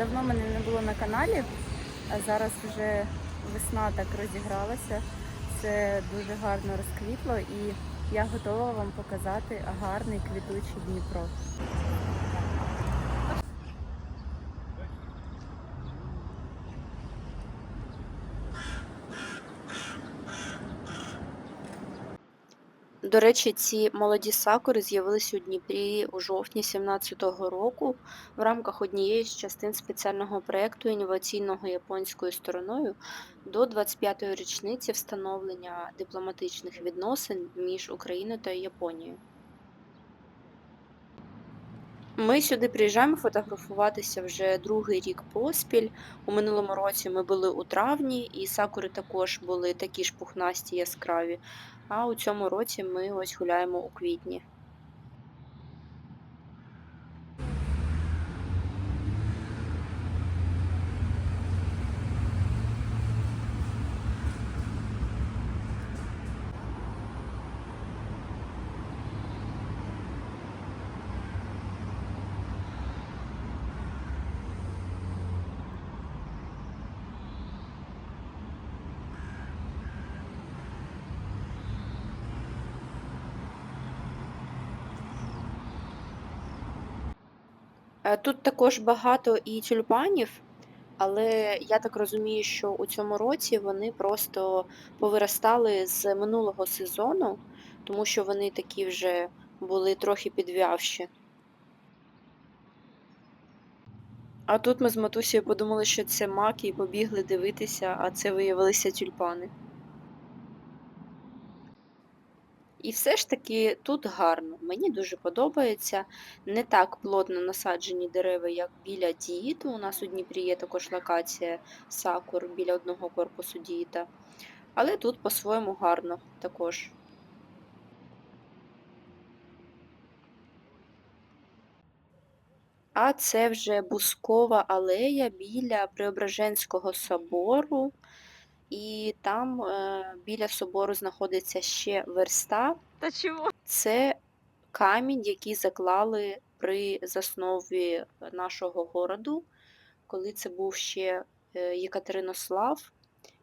давно мене не було на каналі, а зараз вже весна так розігралася. Все дуже гарно розквітло і я готова вам показати гарний квітучий Дніпро. До речі, ці молоді сакури з'явились у Дніпрі у жовтні 2017 року в рамках однієї з частин спеціального проєкту інноваційного японською стороною до 25-ї річниці встановлення дипломатичних відносин між Україною та Японією. Ми сюди приїжджаємо фотографуватися вже другий рік поспіль. У минулому році ми були у травні, і сакури також були такі ж пухнасті яскраві. А у цьому році ми ось гуляємо у квітні. Тут також багато і тюльпанів, але я так розумію, що у цьому році вони просто повиростали з минулого сезону, тому що вони такі вже були трохи підв'явші. А тут ми з матусею подумали, що це маки, і побігли дивитися, а це виявилися тюльпани. І все ж таки тут гарно. Мені дуже подобається. Не так плотно насаджені дерева, як біля Діїту. У нас у Дніпрі є також локація сакур біля одного корпусу Діїта. Але тут по-своєму гарно також. А це вже Бускова алея біля Преображенського собору. І там е, біля собору знаходиться ще верста. Та чого? Це камінь, який заклали при заснові нашого городу, коли це був ще е, Єкатеринослав,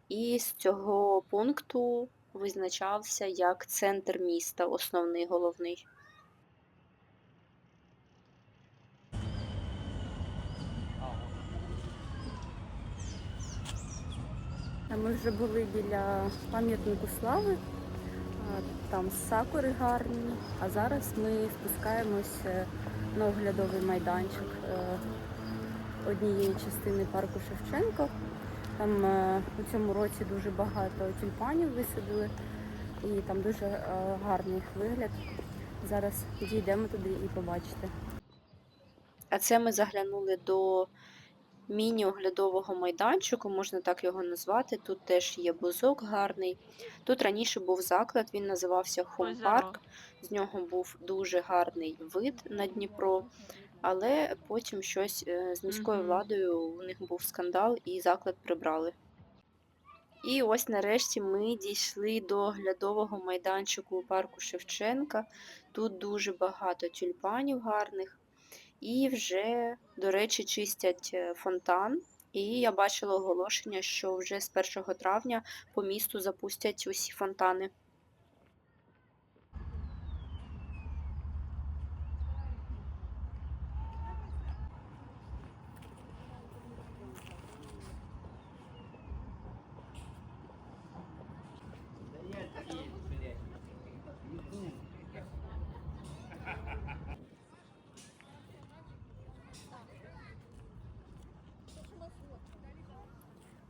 і з цього пункту визначався як центр міста, основний головний. Ми вже були біля пам'ятнику слави. Там сакури гарні, а зараз ми спускаємось на оглядовий майданчик е, однієї частини парку Шевченко. Там е, у цьому році дуже багато тюльпанів висадили і там дуже е, гарний вигляд. Зараз дійдемо туди і побачите. А це ми заглянули до міні-оглядового майданчику, можна так його назвати. Тут теж є бузок гарний. Тут раніше був заклад, він називався Home Park. З нього був дуже гарний вид на Дніпро, але потім щось е, з міською владою у них був скандал і заклад прибрали. І ось нарешті ми дійшли до оглядового майданчику у парку Шевченка. Тут дуже багато тюльпанів гарних. І вже, до речі, чистять е, фонтан. І я бачила оголошення, що вже з 1 травня по місту запустять усі фонтани.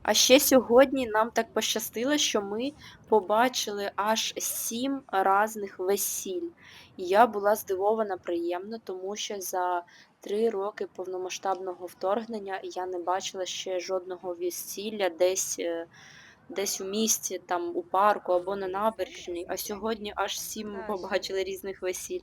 А ще сьогодні нам так пощастило, що ми побачили аж сім різних весіль. І я була здивована приємно, тому що за три роки повномасштабного вторгнення я не бачила ще жодного весілля десь, е, десь у місті, там у парку або на набережній. А сьогодні аж сім побачили різних весіль.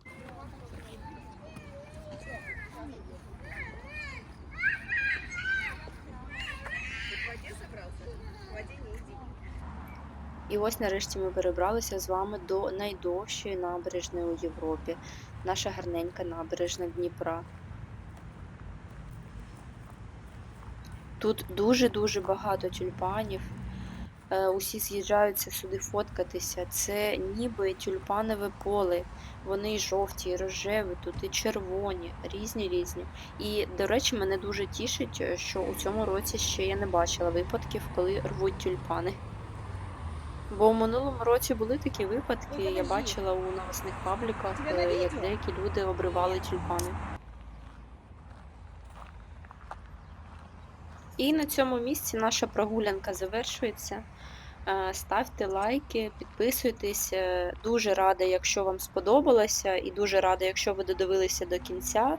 І ось нарешті ми перебралися з вами до найдовшої набережної у Європі. Наша гарненька набережна Дніпра. Тут дуже-дуже багато тюльпанів. Е, Усі з'їжджаються сюди фоткатися. Це ніби тюльпанове поле. Вони і жовті, і рожеві, тут і червоні, різні різні. І, до речі, мене дуже тішить, е, що у цьому році ще я не бачила випадків, коли рвуть тюльпани. Бо у минулому році були такі випадки, я бачила у новосних пабліках, е, як деякі люди обривали тюльпани. І на цьому місці наша прогулянка завершується. Е, Ставте лайки, підписуйтесь. Е, Дуже рада, якщо вам сподобалося, і дуже рада, якщо ви додивилися до кінця.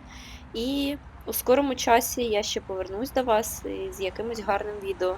І у скорому часі я ще повернусь до вас з якимось гарним відео.